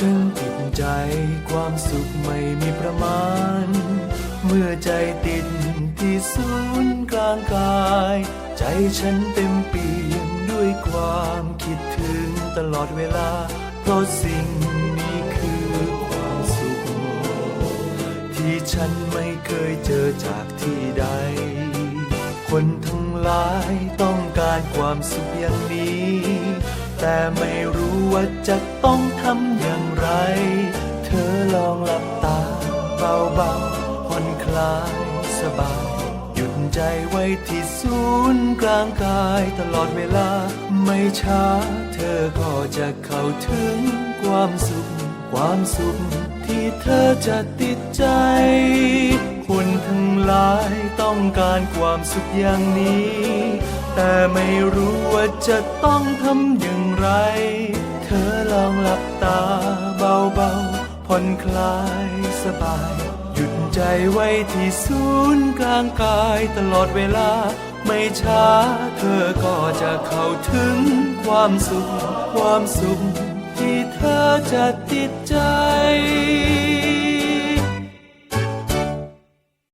ฉันติดใจความสุขไม่มีประมาณ เมื่อใจติดที่ศูนย์กลางกาย ใจฉันเต็มเปี่ยมด้วยความคิดถึงตลอดเวลา เพราะสิ่งนี้คือความสุข ที่ฉันไม่เคยเจอจากที่ใด คนทั้งหลายต้องการความสุขอย่างนี้ แต่ไม่รู้ว่าจะต้องทำอย่างไร เธอลองหลับตาเบาๆผ่อนคลายสบาย หยุดใจไว้ที่ศูนย์กลางกายตลอดเวลา ไม่ช้าเธอก็จะเข้าถึงความสุข ความสุขที่เธอจะติดใจคนทั้งหลาย ต้องการความสุขอย่างนี้ แต่ไม่รู้ว่าจะต้องทำอย่างไร เธอลองหลับตาเบาๆผ่อนคลายสบาย หยุดใจไว้ที่ศูนย์กลางกายตลอดเวลา ไม่ช้าเธอก็จะเข้าถึงความสุข ความสุขที่เธอจะติดใจ